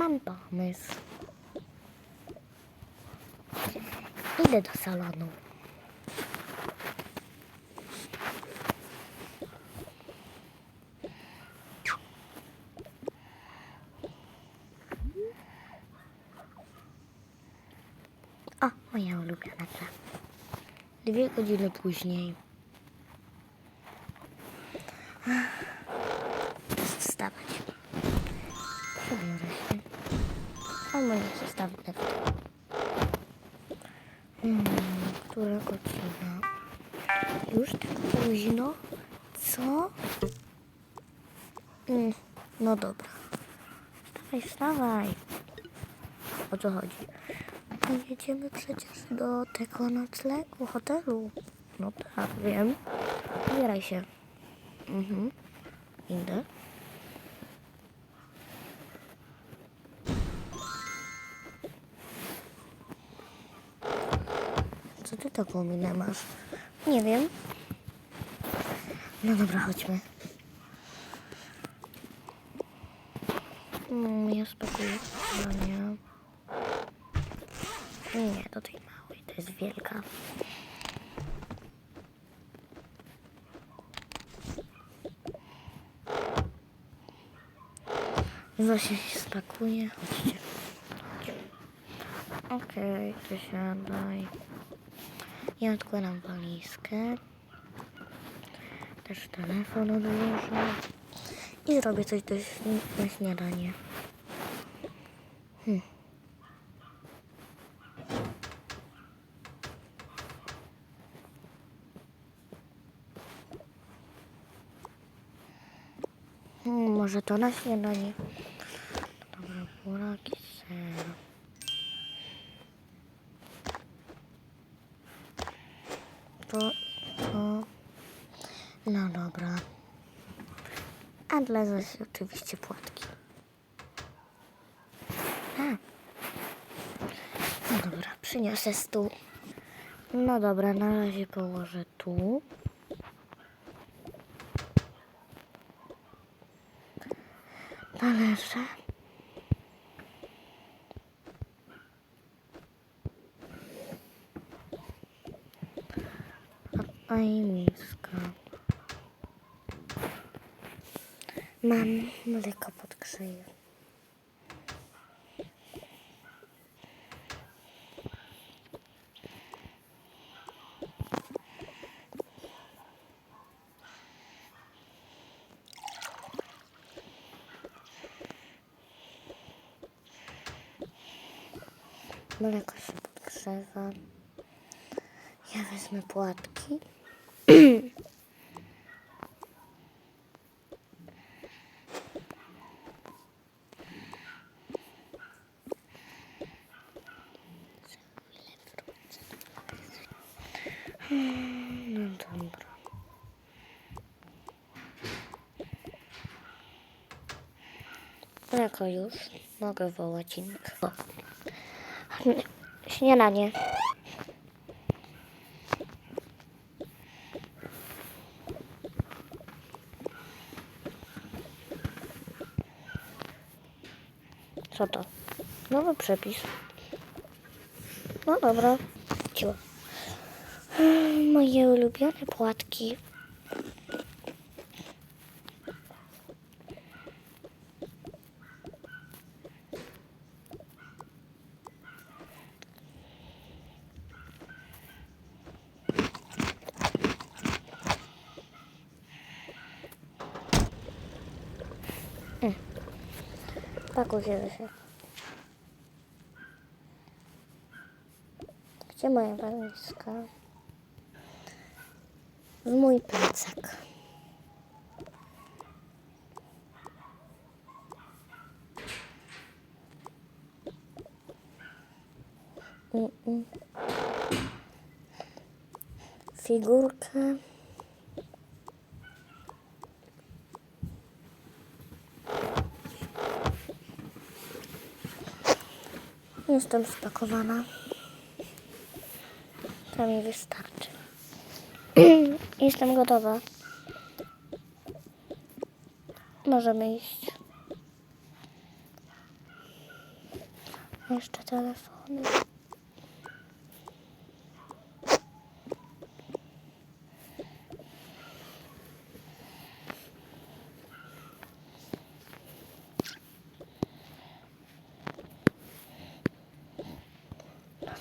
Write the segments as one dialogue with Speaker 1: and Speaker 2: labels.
Speaker 1: Mam pomysł. Idę do salonu. O, moja ulubiona. Dwie godziny później. Albo nie zostawię. Hmm, która godzina? Już tak późno? Co? Mm, no dobra. Wstawaj, wstawaj. O co chodzi? No jedziemy przecież do tego noclegu, hotelu. No tak, wiem. Ubieraj się. Mhm. Idę. Co ty taką minę masz? Nie wiem. No dobra, chodźmy. Mm, ja spakuję. No nie. Do tej małej, to jest wielka. Zosia się spakuje, chodźcie. Okej, okay, siadaj. Ja odkładam walizkę. Też telefon odłożę. I zrobię coś do, na śniadanie. Hmm. Hmm, może to na śniadanie. Dobra, buraki, ser. To, to... No dobra. A dla Zosi oczywiście płatki. A. No dobra, przyniosę stół. No dobra, na razie położę tu. Talerze. A i miska. Mam mleko podgrzeję. Mleko się podgrzewa. Ja wezmę płatki. No dobra. Mleko już. Mogę wołać innych. O. Śniadanie. Co to? Nowy przepis. No dobra. Ciło. Moje ulubione płatki. Pakuj się, Zosia. Gdzie walizka? W mój plecak. Mm-mm. Figurkę. Jestem spakowana. To mi wystarczy. Jestem gotowa. Możemy iść. Jeszcze telefony.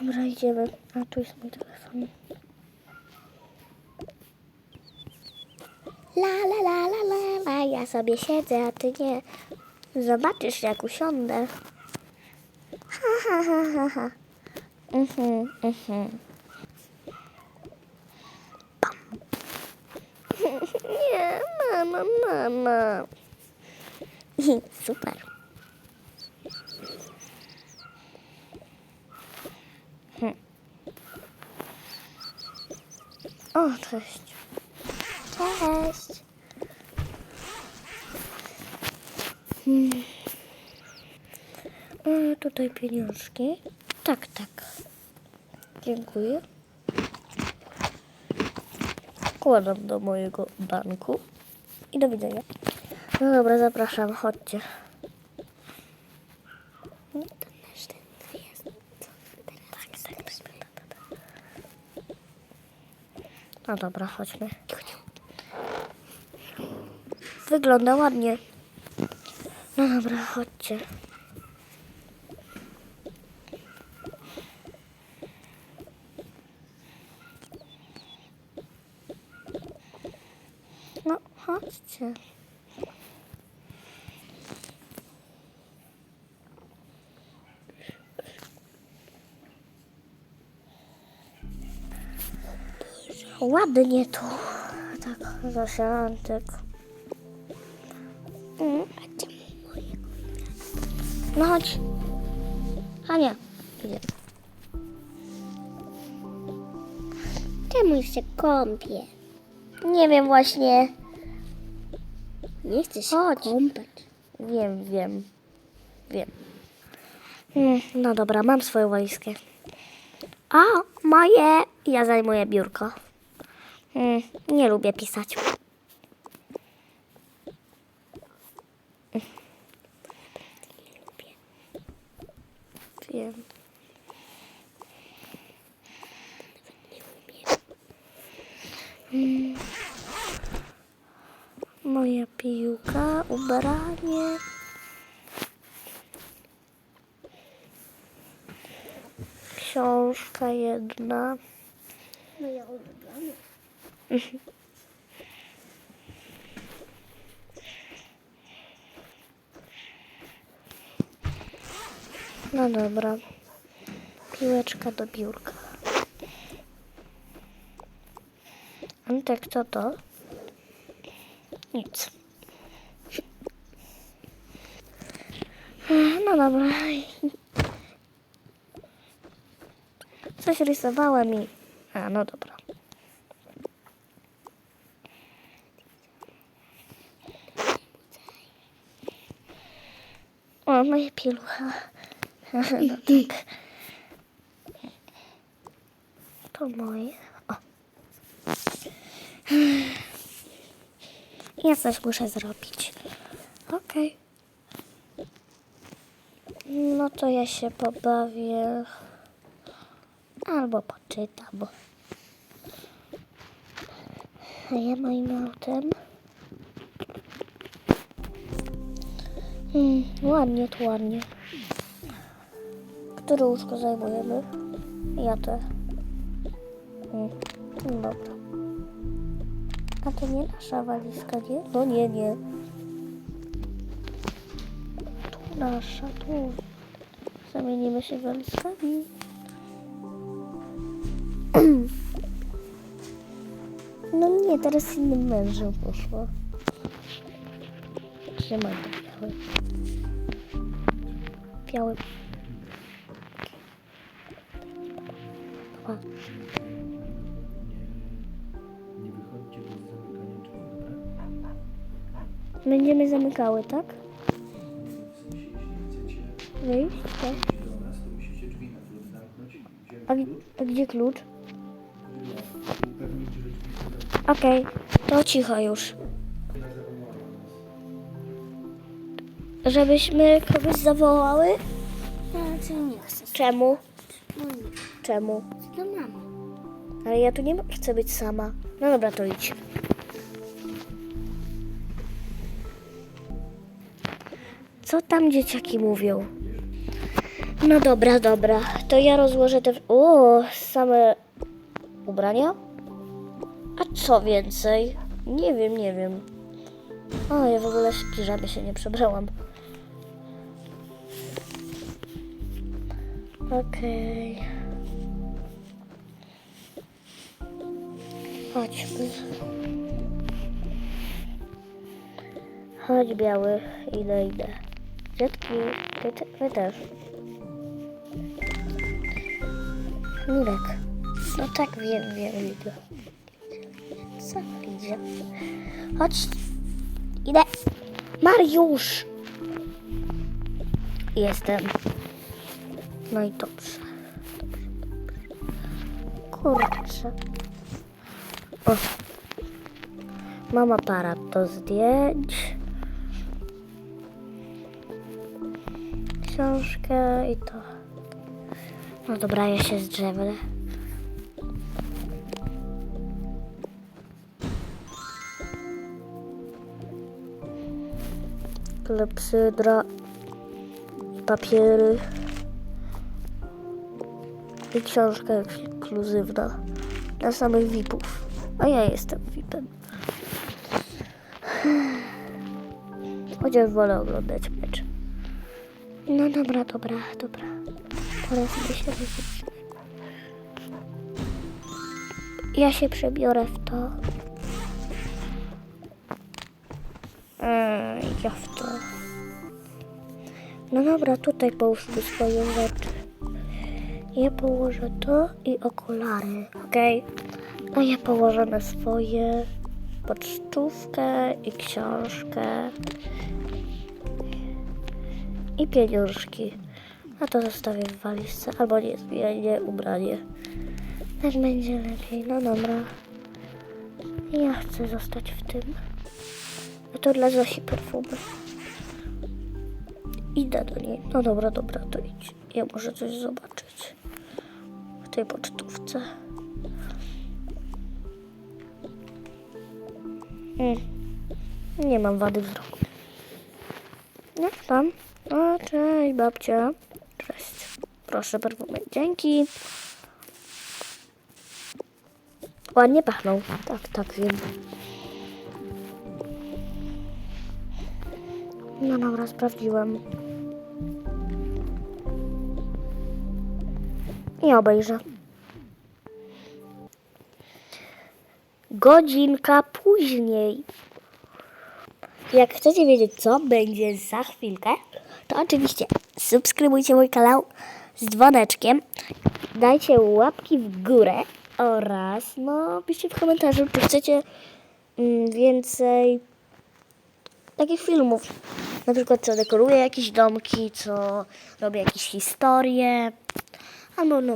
Speaker 1: Dobra, idziemy. A tu jest mój telefon. La la la la la la, ja sobie siedzę, a ty nie. Zobaczysz jak usiądę. Ha ha ha ha ha. Mhm, mhm. Pam. Nie, mama, mama. Super. Hm. O, cześć. Cześć. Hmm. Tutaj pieniążki. Tak, tak. Dziękuję. Wkładam do mojego banku. I do widzenia. No dobra, zapraszam, chodźcie. No, to nasz ten jest. Tak, tak, tak, tak, tak. No dobra, chodźmy. Wygląda ładnie. No dobra, chodźcie. No, chodźcie. Ładnie tu. Tak, zasiantek. Mm. No chodź. Hania, idziemy.
Speaker 2: Czemu się kąpie?
Speaker 1: Nie wiem właśnie.
Speaker 2: Nie chcę się
Speaker 1: Chodź.
Speaker 2: kąpać.
Speaker 1: Wiem, wiem. Wiem. Mm, No dobra, mam swoją walizkę. A, moje. Ja zajmuję biurko. Mm, Nie lubię pisać. Moja piłka, ubranie. Książka jedna.
Speaker 2: Moja.
Speaker 1: No dobra. Piłeczka do biurka. Antek, co to? Nic. No dobra. Coś rysowałem i... A, no dobra. O, moja pielucha. No tak. To moje. O. Ja coś muszę zrobić. Okej. No to ja się pobawię. Albo poczytam. A ja moim autem. Mm, ładnie, to ładnie. Które łóżko zajmujemy? Ja te. Mm, no dobra. A to nie nasza walizka, nie? No nie, nie. Tu nasza, tu. Zamienimy się walizkami. No nie, teraz innym mężem poszła. Trzymaj to białe.
Speaker 3: Nie wychodźcie bez zamykania drzwi, dobra?
Speaker 1: Będziemy zamykały, tak?
Speaker 3: W sensie, jeśli chcecie
Speaker 1: Wyjść?
Speaker 3: Do nas, to musicie drzwi na klucz zamknąć.
Speaker 1: A, gdzie klucz?
Speaker 3: upewnić, że drzwi są.
Speaker 1: Okej, to cicho już. Żebyśmy kogoś zawołały?
Speaker 2: Tak. nie chcę.
Speaker 1: Czemu?
Speaker 2: No nie.
Speaker 1: Czemu?
Speaker 2: No mamo.
Speaker 1: Ale ja tu nie chcę być sama. No dobra, to idź. Co tam dzieciaki mówią? No dobra, dobra. To ja rozłożę te... O, same ubrania? A co więcej? Nie wiem, nie wiem. O, ja w ogóle w piżamie się nie przebrałam. Okej. Chodźmy. Chodź biały, idę, idę. Dziadki, ty, ty, wy też. Mirek. No tak, wiem, wiem, idę. Co idzie? Chodź. Idę. Mariusz! Jestem. No i dobrze. Kurczę. O. Mam aparat do zdjęć. Książkę i to. No dobra, ja się zdrzewę. Klepsydra. Papiery. Książka ekskluzywna. Dla samych VIP-ów. A ja jestem VIP-em. Chociaż wolę oglądać mecz. No dobra, dobra, dobra. Teraz my się wyjdziemy. Ja się przebiorę w to. Eee, ja w to. No dobra, tutaj połóżmy swoje rzeczy. Ja położę to i okulary, okej? A ja położę na swoje pocztówkę i książkę i pieniążki. A to zostawię w walizce, albo nie, zmienię ubranie. Tak będzie lepiej, no dobra. Ja chcę zostać w tym. A to dla Zosi perfumy. Idę do niej. No dobra, dobra, to idź. Ja muszę coś zobaczyć tej pocztówce. Mm. Nie mam wady wzroku. No tam. O, cześć babcia. Cześć. Proszę perfumy. Dzięki. Ładnie pachną. Tak, tak, wiem. No dobra, sprawdziłem. I obejrzę. Godzinka później. Jak chcecie wiedzieć, co będzie za chwilkę, to oczywiście subskrybujcie mój kanał z dzwoneczkiem, dajcie łapki w górę oraz no piszcie w komentarzu, czy chcecie mm, więcej takich filmów. Na przykład co dekoruję jakieś domki, co robię jakieś historie. Albo no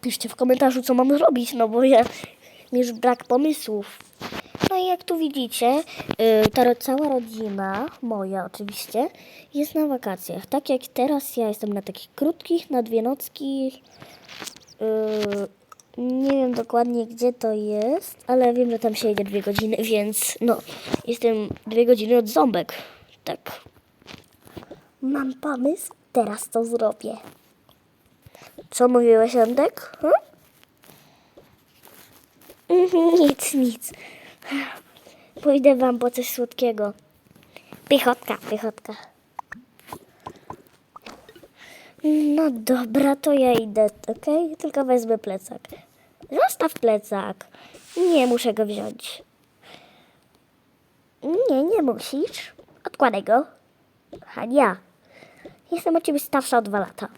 Speaker 1: piszcie w komentarzu, co mam zrobić, no bo ja mi już brak pomysłów. No i jak tu widzicie, y, ta cała rodzina, moja oczywiście, jest na wakacjach. Tak jak teraz ja jestem na takich krótkich, na dwie nocki. y, nie wiem dokładnie gdzie to jest, ale wiem, że tam się jedzie dwie godziny, więc no, jestem dwie godziny od ząbek. Tak. Mam pomysł, teraz to zrobię. Co mówiłeś, Antek? Hm? Mhm, Nic, nic. Pójdę wam po coś słodkiego. Pychotka, pychotka. No dobra, to ja idę, okej? Tylko wezmę plecak. Zostaw plecak. Nie muszę go wziąć. Nie, nie musisz. Odkładaj go. Hania, jestem od ciebie starsza o dwa lata.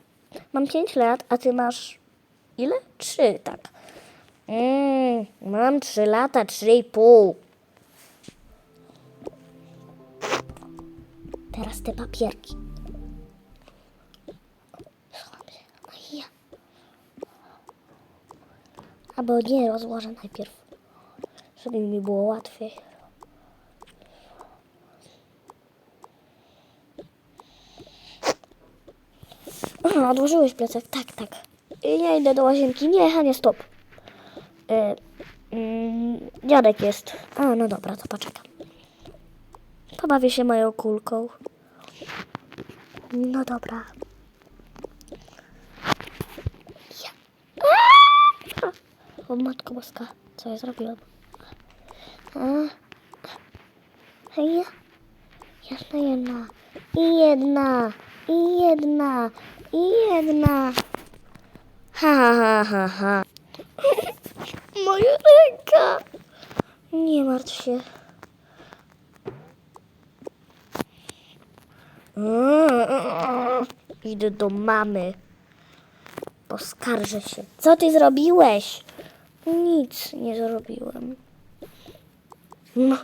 Speaker 1: Mam pięć lat, a ty masz ile? Trzy, tak. Mm, mam trzy lata, trzy i pół. Teraz te papierki. Albo nie, rozłożę najpierw, żeby mi było łatwiej. Aha, odłożyłeś plecak. Tak, tak. Ja idę do łazienki. Nie, Hania, stop. E, mm, dziadek jest. A, no dobra, to poczekam. Pobawię się moją kulką. No dobra. Ja. O matko boska, co ja zrobiłam? A. Jasna jedna. I jedna. I jedna. I jedna. Ha, ha, ha, ha. Moja ręka. Nie martw się. Idę do mamy. Poskarżę się. Co ty zrobiłeś? Nic nie zrobiłem. No.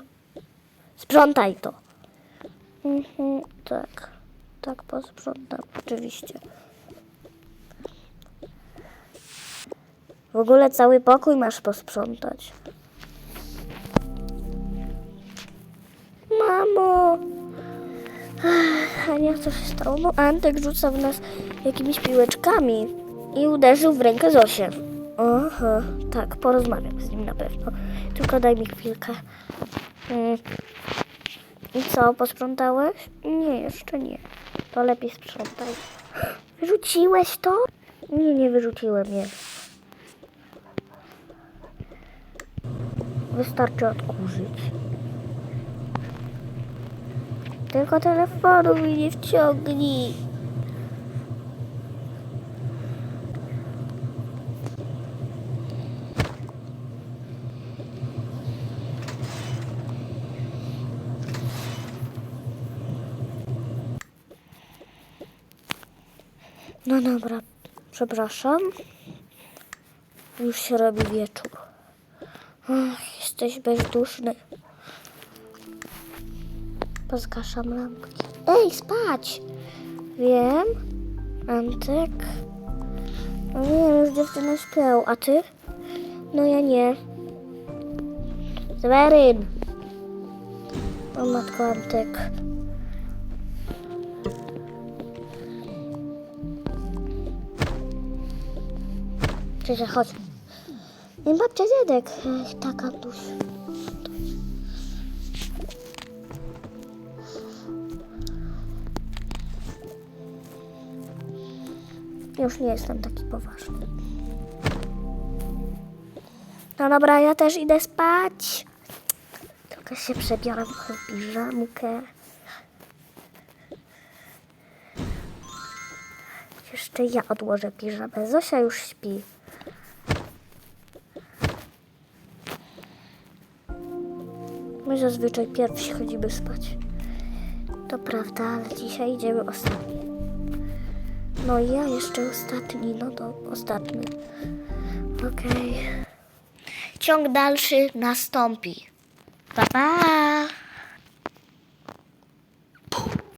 Speaker 1: Sprzątaj to. Mhm, tak. Tak, posprzątam. Oczywiście. W ogóle cały pokój masz posprzątać. Mamo! Ania, co się stało? Bo Antek rzucał w nas jakimiś piłeczkami i uderzył w rękę Zosię. Aha, tak, porozmawiam z nim na pewno. Tylko daj mi chwilkę. Mm. I co, posprzątałeś? Nie, jeszcze nie. To lepiej sprzątaj. Wyrzuciłeś to? Nie, nie wyrzuciłem je. Wystarczy odkurzyć. Tylko telefonu mi nie wciągnij. No dobra, przepraszam. Już się robi wieczór. Ach, jesteś bezduszny. Pozgaszam lampki. Ej, spać! Wiem. Antek. No wiem, już dziewczyny śpią. A ty? No ja nie. Zweryn. O matko Antek. Cześć, chodź. Babcia, dziadek. Ech, tak, Antuś. Już nie jestem taki poważny. No dobra, ja też idę spać. Tylko się przebiorę w piżamkę. Jeszcze ja odłożę piżamę. Zosia już śpi. My zazwyczaj pierwsi chodzimy spać. To prawda, ale dzisiaj idziemy ostatni. No i ja jeszcze ostatni, no to ostatni. Okej. Ciąg dalszy nastąpi. Pa, pa!